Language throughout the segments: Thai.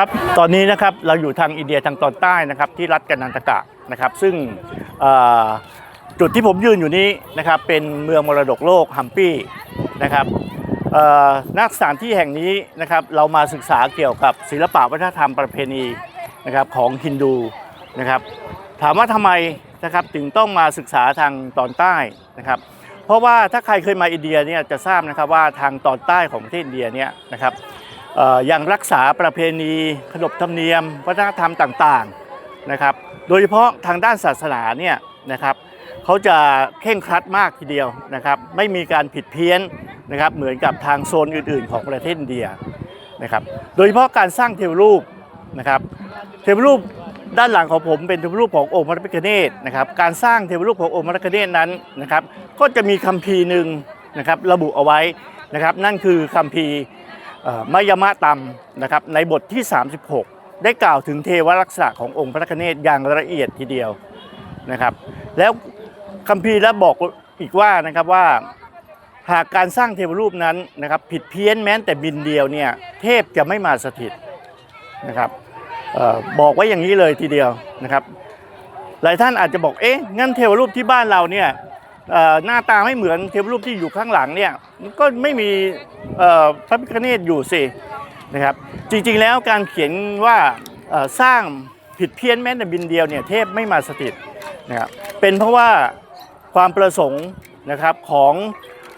ครับ ตอนนี้นะครับเราอยู่ทางอินเดียทางตอนใต้นะครับที่รัฐกานันตกะนะครับ ซึ่งจุดที่ผมยืนอยู่นี้นะครับเป็นเมืองมรดกโลกฮัมปี้นะครับเอ่อณสถานที่แห่งนี้นะครับเรามาศึกษาเกี่ยวกับศิลปะวัฒนธรรมประเพณีนะครับของฮินดูนะครับถามว่าทำไมนะครับถึงต้องมาศึกษาทางตอนใต้นะครับ เพราะว่าถ้าใครเคยมาอินเดียเนี่ยจะทราบนะครับว่าทางตอนใต้ของประเทศอินเดียเนี่ยนะครับ ยังรักษาประเพณีขนบธรรมเนียม วัฒนธรรมต่างๆนะครับ โดยเฉพาะทางด้านศาสนาเนี่ยนะครับเขาจะเข่งครัดมากทีเดียวนะครับ ไม่มีการผิดเพี้ยนนะครับเหมือนกับทางโซนอื่นๆ ของประเทศอินเดียนะครับโดยเฉพาะการสร้างเทวรูปนะครับเทวรูปด้านหลังของผมเป็นเทวรูปขององค์พระพิฆเนศนะครับการสร้างเทวรูปขององค์พระพิฆเนศนั้นนะครับก็จะมีคัมภีร์หนึ่งนะครับระบุเอาไว้นะครับนั่นคือคัมภีร์ มยมะตัมนะครับในบทที่ 36 ได้กล่าวถึงเทวลักษณะขององค์พระพิฆเนศอย่างละเอียดทีเดียวนะครับ แล้วคัมภีร์และบอกอีกว่านะครับว่าหากการสร้างเทวรูปนั้นนะครับผิดเพี้ยนแม้แต่บินเดียวเนี่ยเทพจะไม่มาสถิตนะครับออบอกไว้อย่างนี้เลยทีเดียวนะครับ หลายท่านอาจจะบอกเอ๊ะงั้นเทวรูปที่บ้านเราเนี่ย หน้าตาไม่เหมือนเทวรูปที่อยู่ข้างหลังเนี่ยก็ไม่มีพระพิฆเนศอยู่สินะครับจริงๆแล้วการเขียนว่าสร้างผิดเพี้ยนแม้แต่บินเดียวเนี่ยเทพไม่มาสถิตนะครับเป็นเพราะว่าความประสงค์นะครับของ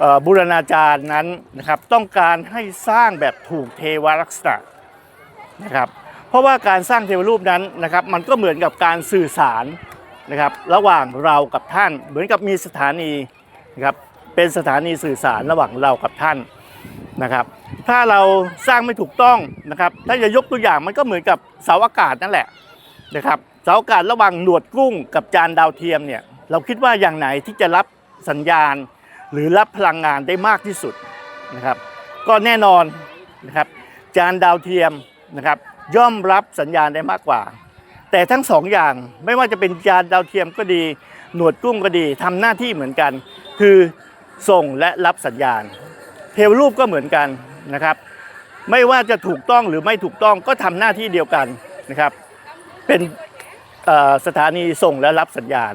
ออบูรณาจารย์นั้นนะครับต้องการให้สร้างแบบถูกเทวลักษณะนะครับเพราะว่าการสร้างเทวรูปนั้นนะครับมันก็เหมือนกับการสื่อสาร นะครับระหว่างเรากับท่านเหมือนกับมีสถานีนะครับเป็นสถานีสื่อสารระหว่างเรากับท่านนะครับ ถ้าเราสร้างไม่ถูกต้องนะครับ ถ้าจะยกตัวอย่างมันก็เหมือนกับเสาอากาศนั่นแหละนะครับเสาอากาศระหว่างหนวดกุ้งกับจานดาวเทียมเนี่ยเราคิดว่าอย่างไหนที่จะรับสัญญาณ หรือรับพลังงานได้มากที่สุดนะครับ ก็แน่นอนนะครับจานดาวเทียมนะครับย่อมรับสัญญาณได้มากกว่า แต่ทั้งสองอย่างไม่ว่าจะเป็นจานดาวเทียมก็ดี หนวดกุ้งก็ดีทำหน้าที่เหมือนกัน คือส่งและรับสัญญาณ เทวรูปก็เหมือนกันนะครับ ไม่ว่าจะถูกต้องหรือไม่ถูกต้องก็ทำหน้าที่เดียวกันนะครับ เป็นสถานีส่งและรับสัญญาณ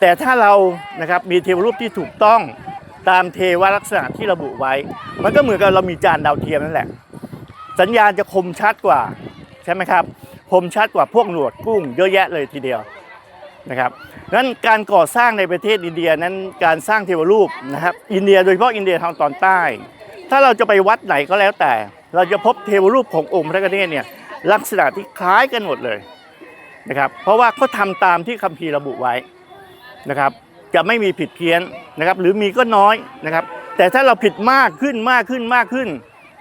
แต่ถ้าเรานะครับมีเทวรูปที่ถูกต้องตามเทวลักษณะที่ระบุไว้ มันก็เหมือนกับเรามีจานดาวเทียมนั่นแหละ สัญญาณจะคมชัดกว่าใช่ไหมครับ คมชัดกว่าพวกหนวดกุ้งเยอะแยะเลยทีเดียวนะครับนั้นการก่อสร้างในประเทศอินเดียนั้นการสร้างเทวรูปนะครับอินเดียโดยเฉพาะอินเดียทางตอนใต้ ถ้าเราจะไปวัดไหนก็แล้วแต่ เราจะพบเทวรูปขององค์พระกเนศเนี่ยลักษณะที่คล้ายกันหมดเลยนะครับเพราะว่าเขาทำตามที่คัมภีร์ระบุไว้นะครับจะไม่มีผิดเพี้ยนนะครับหรือมีก็น้อยนะครับแต่ถ้าเราผิดมากขึ้นมากขึ้นมากขึ้น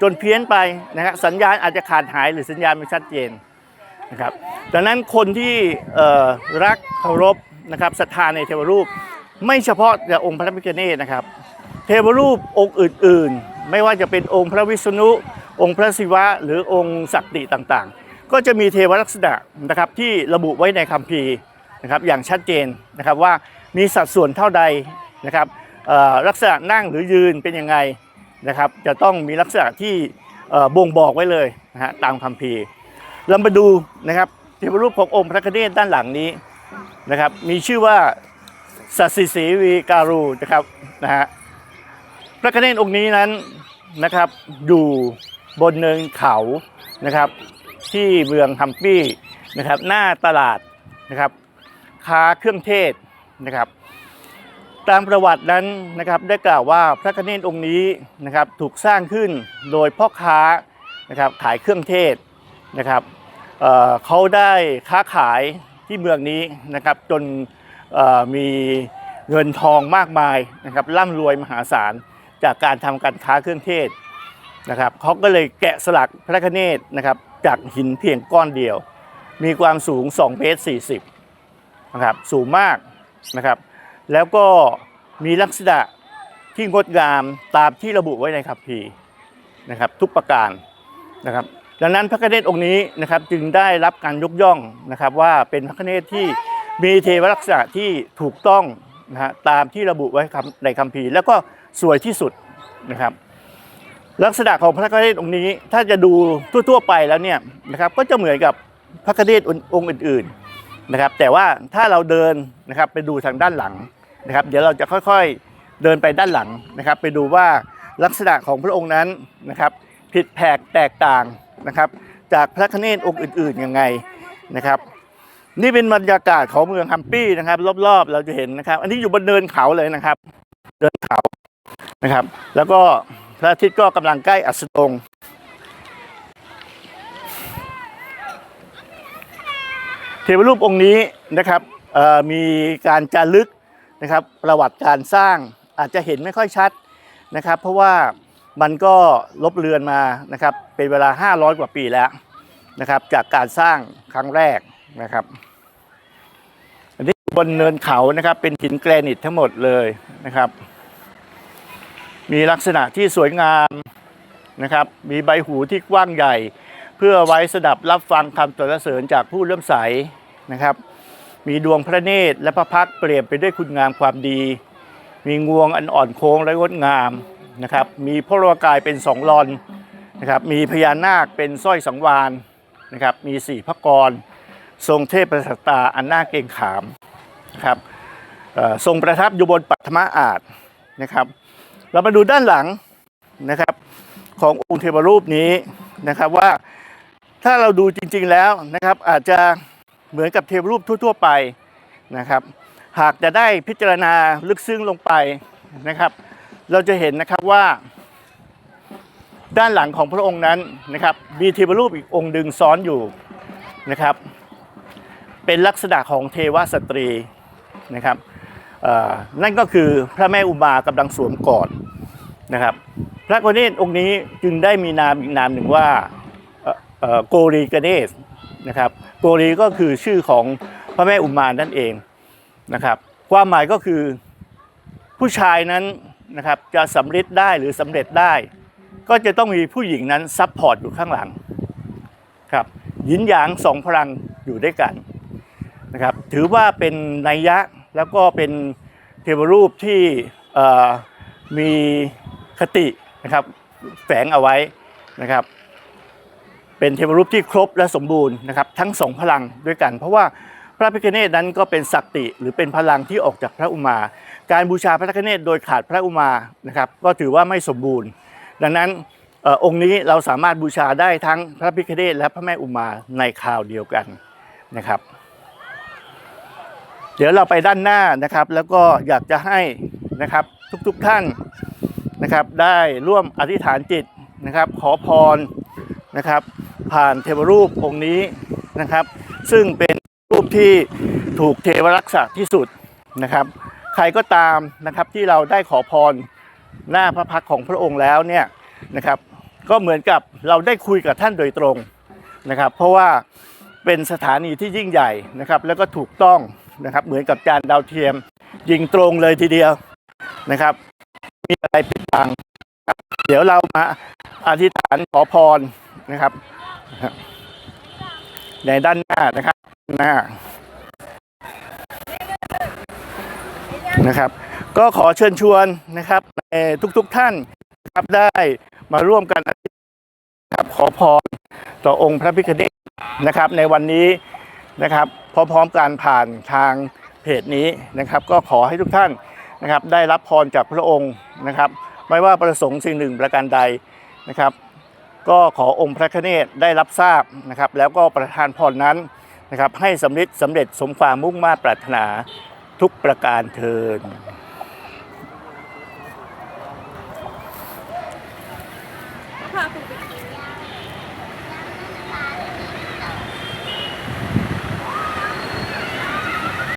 จนเพี้ยนไปนะครับสัญญาณอาจจะขาดหายหรือสัญญาณไม่ชัดเจน นะครับดังนั้นคนที่รักเคารพนะครับศรัทธาในเทวรูป ไม่เฉพาะแต่องค์พระพิฆเนศนะครับ เทวรูปองค์อื่น ๆ ไม่ว่าจะเป็นองค์พระวิษณุ องค์พระศิวะ หรือองค์ศักดิต่างๆ ก็จะมีเทวลักษณะนะครับที่ระบุไว้ในคัมภีร์นะครับอย่างชัดเจนนะครับว่ามีสัดส่วนเท่าใดนะครับลักษณะนั่งหรือยืนเป็นยังไงนะครับ จะต้องมีลักษณะที่บ่งบอกไว้เลยนะฮะตามคัมภีร์ เรามาดูนะครับเทวรูปขององค์พระคเนศด้านหลังนี้นะครับ มีชื่อว่าสัสิสีวีการูนะครับนะฮะพระคเนศองค์นี้นั้นนะครับอยู่บนเนินเขานะครับ ที่เมืองฮัมปี้นะครับ หน้าตลาดนะครับ ค้าเครื่องเทศนะครับตามประวัตินั้นนะครับได้กล่าวว่าพระคเนศองค์นี้นะครับถูกสร้างขึ้นโดยพ่อค้านะครับขายเครื่องเทศ นะครับเเขาได้ค้าขายที่เมืองนี้นะครับจนมีเงินทองมากมายนะครับร่ำรวยมหาศาลจากการทำการค้าเครื่องเทศนะครับเขาก็เลยแกะสลักพระคเนศนะครับจากหินเพียงก้อนเดียว มีความสูง2เมตร40นะครับสูงมากนะครับ แล้วก็มีลักษณะที่งดงามตามที่ระบุไว้ในคัมภีร์นะครับทุกประการนะครับ ดังนั้นพระคเนศองค์นี้นะครับจึงได้รับการยกย่องนะครับว่าเป็นพระคเนศที่มีเทวลักษณะที่ถูกต้องนะฮะตามที่ระบุไว้ในคัมภีร์ แล้วก็สวยที่สุดนะครับ ลักษณะของพระกเนศองค์นี้ถ้าจะดูทั่วๆไปแล้วเนี่ยนะครับก็จะเหมือนกับพระกเนศองค์อื่นๆนะครับ แต่ว่าถ้าเราเดินนะครับไปดูทางด้านหลังนะครับ เดี๋ยวเราจะค่อยๆเดินไปด้านหลังนะครับ ไปดูว่าลักษณะของพระองค์นั้นนะครับ ผิดแผกแตกต่าง นะครับ จากพระคเนศองค์อื่นๆยังไงนะครับ นี่เป็นบรรยากาศของเมืองฮัมปี้นะครับ รอบๆ เราจะเห็นนะครับ อันนี้อยู่บนเนินเขาเลยนะครับ เดินเขานะครับ แล้วก็พระอาทิตย์ก็กำลังใกล้อัสดงเทวรูปองค์นี้นะครับมีการจารึกนะครับประวัติการสร้างอาจจะเห็นไม่ค่อยชัดนะครับ เพราะว่า มันก็ลบเลือนมานะครับเป็นเวลา 500 กว่าปีแล้วนะครับ จากการสร้างครั้งแรกนะครับอันนี้บนเนินเขานะครับเป็นหินแกรนิตทั้งหมดเลยนะครับ มีลักษณะที่สวยงามนะครับ มีใบหูที่กว้างใหญ่ เพื่อไว้สดับรับฟังคำสรรเสริญจากผู้เลื่อมใสนะครับ มีดวงพระเนตรและพระพักเปลี่ยนไปด้วยคุณงามความดี มีงวงอันอ่อนโค้งและงดงาม นะครับ มีพระวกายเป็นสองลอนนะครับ มีพญานาคเป็นสร้อยสังวานนะครับ มีสี่พระกร ทรงเทพประสัตตาอันน่าเกรงขามนะครับทรงประทับอยู่บนปัทมอาจนะครับ เรามาดูด้านหลังนะครับขององค์เทวรูปนี้นะครับว่าถ้าเราดูจริงๆแล้วนะครับอาจจะเหมือนกับเทวรูปทั่ว ๆ ไปนะครับ หากจะได้พิจารณาลึกซึ้งลงไปนะครับ เราจะเห็นนะครับว่า ด้านหลังของพระองค์นั้นนะครับมีเทวรูปอีกองค์ดึงซ้อนอยู่นะครับ เป็นลักษณะของเทวสตรีนะครับนั่นก็คือพระแม่อุมากำลังสวมกอดนะครับ พระกเนศองค์นี้จึงได้มีนามอีกนามหนึ่งว่าโกรีกเนศนะครับโกรีก็คือชื่อของพระแม่อุมานั่นเองนะครับ ความหมายก็คือผู้ชายนั้น นะครับจะสำเร็จได้หรือสำเร็จได้ ก็จะต้องมีผู้หญิงนั้นซับพอร์ตอยู่ข้างหลังครับหยินหยางสองพลังอยู่ด้วยกันนะครับถือว่าเป็นนัยยะแล้วก็เป็นเทวรูปที่มีคตินะครับแฝงเอาไว้นะครับเป็นเทวรูปที่ครบและสมบูรณ์นะครับทั้งสองพลังด้วยกัน เพราะว่า พระพิฆเนศนั้นก็เป็นศักติหรือเป็นพลังที่ออกจากพระอุมา การบูชาพระพิฆเนศโดยขาดพระอุมานะครับก็ถือว่าไม่สมบูรณ์ ดังนั้นอองค์นี้เราสามารถบูชาได้ทั้งพระพิฆเนศและพระแม่อุมาในคราวเดียวกันนะครับ เดี๋ยวเราไปด้านหน้านะครับ แล้วก็อยากจะให้นะครับทุกๆท่านนะครับได้ร่วมอธิษฐานจิตนะครับขอพรนะครับผ่านเทวรูปองค์นี้นะครับ ซึ่งเป็น ที่ถูกเทวรักษาที่สุดนะครับ ใครก็ตามนะครับที่เราได้ขอพรหน้าพระพักของพระองค์แล้วเนี่ยนะครับ ก็เหมือนกับเราได้คุยกับท่านโดยตรงนะครับ เพราะว่าเป็นสถานีที่ยิ่งใหญ่นะครับ แล้วก็ถูกต้องนะครับ เหมือนกับจานดาวเทียมยิงตรงเลยทีเดียวนะครับ มีอะไรปิดบังเดี๋ยวเรามาอธิษฐานขอพรนะครับ ในด้านหน้านะครับหน้านะครับ ก็ขอเชิญชวนนะครับในทุกๆท่านนะครับได้มาร่วมกันอธิษฐานครับขอพรต่อองค์พระพิฆเนศนะครับ ในวันนี้นะครับพร้อมๆการผ่านทางเพจนี้นะครับ ก็ขอให้ทุกท่านนะครับ ได้รับพรจากพระองค์นะครับ ไม่ว่าประสงค์สิ่งหนึ่งประการใดนะครับ ก็ขอองค์พระคเนศได้รับทราบนะครับ แล้วก็ประทานพรนั้นนะครับให้สำเร็จสำเร็จสมความมุ่งมา่ปรารถนาทุกประการเทิน